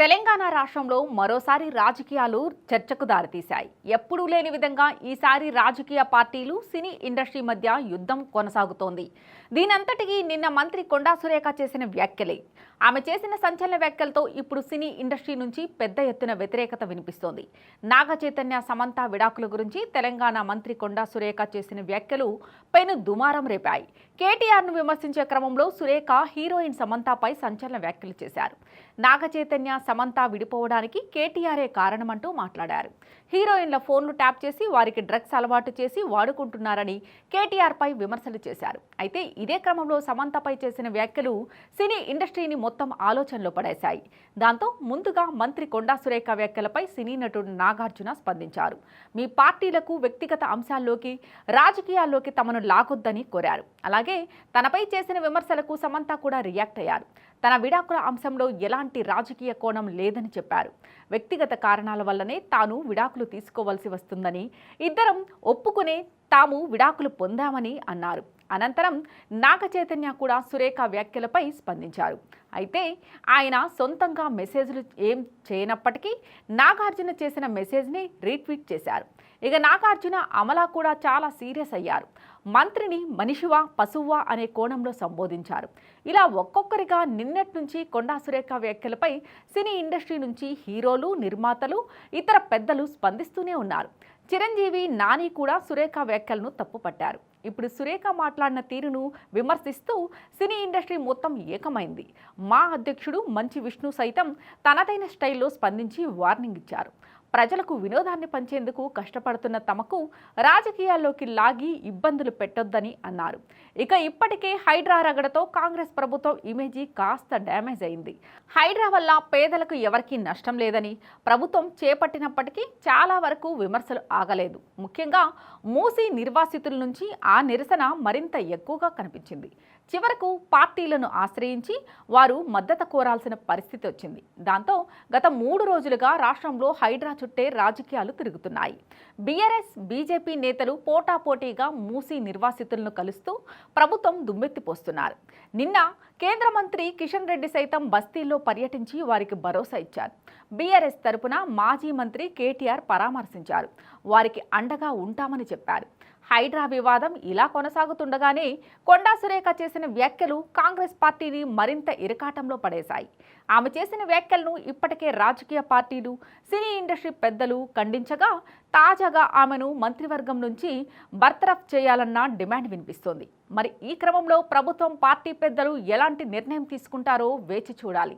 తెలంగాణ రాష్ట్రంలో మరోసారి రాజకీయాలు చర్చకు దారితీశాయి. ఎప్పుడూ లేని విధంగా ఈసారి రాజకీయ పార్టీలు సినీ ఇండస్ట్రీ మధ్య యుద్ధం కొనసాగుతోంది. దీనంతటికీ నిన్న మంత్రి కొండా సురేఖ చేసిన వ్యాఖ్యలే. ఆమె చేసిన సంచలన వ్యాఖ్యలతో ఇప్పుడు సినీ ఇండస్ట్రీ నుంచి పెద్ద ఎత్తున వ్యతిరేకత వినిపిస్తోంది. నాగ చైతన్య సమంత విడాకుల గురించి తెలంగాణ మంత్రి కొండా సురేఖ చేసిన వ్యాఖ్యలు పెను దుమారం రేపాయి. కేటీఆర్ను విమర్శించే క్రమంలో సురేఖ హీరోయిన్ సమంతపై సంచలన వ్యాఖ్యలు చేశారు. నాగ చైతన్య సమంత విడిపోవడానికి కేటీఆరే కారణమంటూ మాట్లాడారు. హీరోయిన్ల ఫోన్లు ట్యాప్ చేసి వారికి డ్రగ్స్ అలవాటు చేసి వాడుకుంటున్నారని కేటీఆర్పై విమర్శలు చేశారు. అయితే ఇదే క్రమంలో సమంతపై చేసిన వ్యాఖ్యలు సినీ ఇండస్ట్రీని మొత్తం ఆలోచనలో పడేశాయి. దాంతో ముందుగా మంత్రి కొండా సురేఖ వ్యాఖ్యలపై సినీ నటుడు నాగార్జున స్పందించారు. మీ పార్టీలకు వ్యక్తిగత అంశాల్లోకి రాజకీయాల్లోకి తమను లాగొద్దని కోరారు. అలాగే తనపై చేసిన విమర్శలకు సమంత కూడా రియాక్ట్ అయ్యారు. తన విడాకుల అంశంలో ఎలాంటి రాజకీయ కోణం లేదని చెప్పారు. వ్యక్తిగత కారణాల వల్లనే తాను విడాకులు తీసుకోవాల్సి వస్తుందని ఇద్దరం ఒప్పుకునే తాము విడాకులు పొందామని అన్నారు. అనంతరం నాగ చైతన్య కూడా సురేఖ వ్యాఖ్యలపై స్పందించారు. అయితే ఆయన సొంతంగా మెసేజ్లు ఏం చేయనప్పటికీ నాగార్జున చేసిన మెసేజ్ని రీట్వీట్ చేశారు. ఇక నాగార్జున అమలా కూడా చాలా సీరియస్ అయ్యారు. మంత్రిని మనిషివా పశువా అనే కోణంలో సంబోధించారు. ఇలా ఒక్కొక్కరిగా నిన్నటి నుంచి కొండా సురేఖ వ్యాఖ్యలపై సినీ ఇండస్ట్రీ నుంచి హీరోలు నిర్మాతలు ఇతర పెద్దలు స్పందిస్తూనే ఉన్నారు. చిరంజీవి నాని కూడా సురేఖ వ్యాఖ్యలను తప్పుపట్టారు. ఇప్పుడు సురేఖ మాట్లాడిన తీరును విమర్శిస్తూ సినీ ఇండస్ట్రీ మొత్తం ఏకమైంది. మా అధ్యక్షుడు మంచి విష్ణు సైతం తనదైన స్టైల్లో స్పందించి వార్నింగ్ ఇచ్చారు. ప్రజలకు వినోదాన్ని పంచేందుకు కష్టపడుతున్న తమకు రాజకీయాల్లోకి లాగి ఇబ్బందులు పెట్టొద్దని అన్నారు. ఇక ఇప్పటికే హైడ్రా రగడతో కాంగ్రెస్ ప్రభుత్వం ఇమేజీ కాస్త డ్యామేజ్ అయింది. హైడ్రా వల్ల పేదలకు ఎవరికీ నష్టం లేదని ప్రభుత్వం చేపట్టినప్పటికీ చాలా వరకు విమర్శలు ఆగలేదు. ముఖ్యంగా మూసీ నిర్వాసితుల నుంచి ఆ నిరసన మరింత ఎక్కువగా కనిపించింది. చివరకు పార్టీలను ఆశ్రయించి వారు మద్దతు కోరాల్సిన పరిస్థితి వచ్చింది. దాంతో గత మూడు రోజులుగా రాష్ట్రంలో హైడ్రా చుట్టే రాజకీయాలు తిరుగుతున్నాయి. బీఆర్ఎస్ బీజేపీ నేతలు పోటాపోటీగా మూసీ నిర్వాసితులను కలుస్తూ ప్రభుత్వం దుమ్మెత్తిపోస్తున్నారు. నిన్న కేంద్ర మంత్రి కిషన్ రెడ్డి సైతం బస్తీల్లో పర్యటించి వారికి భరోసా ఇచ్చారు. బీఆర్ఎస్ తరపున మాజీ మంత్రి కేటీఆర్ పరామర్శించారు. వారికి అండగా ఉంటామని చెప్పారు. హైడ్రా వివాదం ఇలా కొనసాగుతుండగానే కొండా సురేఖ చేసిన వ్యాఖ్యలు కాంగ్రెస్ పార్టీని మరింత ఇరకాటంలో పడేశాయి. ఆమె చేసిన వ్యాఖ్యలను ఇప్పటికే రాజకీయ పార్టీలు సినీ ఇండస్ట్రీ పెద్దలు ఖండించగా తాజాగా ఆమెను మంత్రివర్గం నుంచి బర్తరఫ్ చేయాలన్న డిమాండ్ వినిపిస్తోంది. మరి ఈ క్రమంలో ప్రభుత్వం పార్టీ పెద్దలు ఎలాంటి నిర్ణయం తీసుకుంటారో వేచి చూడాలి.